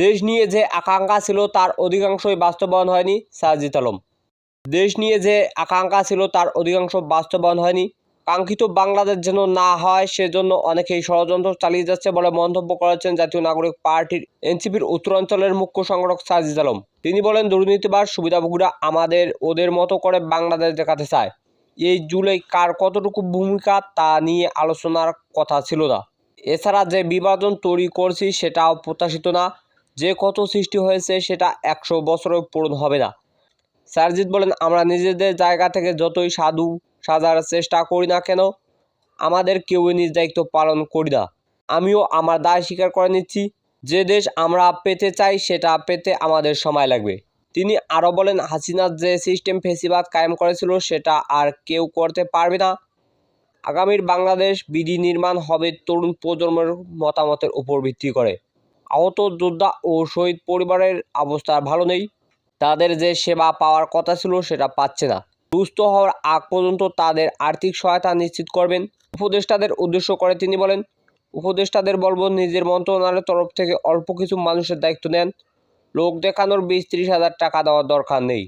দেশ নিয়ে যে আকাঙ্ক্ষা ছিল তার অধিকাংশই বাস্তবায়ন হয়নি, সাজিদ আলম। দেশ নিয়ে যে আকাঙ্ক্ষা ছিল তার অধিকাংশ বাস্তবায়ন হয়নি। কাঙ্ক্ষিত বাংলাদেশ যেন না হয়, সেজন্য অনেকেই ষড়যন্ত্র চালিয়ে যাচ্ছে বলে মন্তব্য করেছেন জাতীয় নাগরিক পার্টির এনসিপির উত্তরাঞ্চলের মুখ্য সংগঠক সাজিদ আলম। তিনি বলেন দুর্নীতিবাদ সুবিধাভোগীরা আমাদের, ওদের মতো করে বাংলাদেশ দেখাতে চায়। এই জুলাই কার কতটুকু ভূমিকা তা নিয়ে আলোচনার কথা ছিল না। এছাড়া যে বিভাজন তৈরি করছি সেটাও প্রত্যাশিত না। যে কত সৃষ্টি হয়েছে সেটা একশো বছরেও পূরণ হবে না। সারজিৎ বলেন, আমরা নিজেদের জায়গা থেকে যতই সাধু সাজার চেষ্টা করি না কেন, আমাদের কেউই নিজ দায়িত্ব পালন করি না। আমিও আমার দায় স্বীকার করে নিচ্ছি, যে দেশ আমরা পেতে চাই সেটা পেতে আমাদের সময় লাগবে। তিনি আরও বলেন হাসিনা যে সিস্টেম ফেসিবাদ কায়েম করেছিল সেটা আর কেউ করতে পারবে না। আগামীর বাংলাদেশ বিধি নির্মাণ হবে তরুণ প্রজন্মের মতামতের উপর ভিত্তি করে। আহত যোদ্ধা ও শহীদ পরিবারের অবস্থা ভালো নেই। তাদের যে সেবা পাওয়ার কথা ছিল সেটা পাচ্ছে না। সুস্থ হওয়ার আগ পর্যন্ত তাদের আর্থিক সহায়তা নিশ্চিত করবেন। উপদেষ্টাদের উদ্দেশ্য করে তিনি বলেন, উপদেষ্টাদের বলব, নিজের মন্ত্রণালয়ের তরফ থেকে অল্প কিছু মানুষের দায়িত্ব নেন। লোক দেখানোর বিশ ত্রিশ হাজার টাকা দেওয়ার দরকার নেই।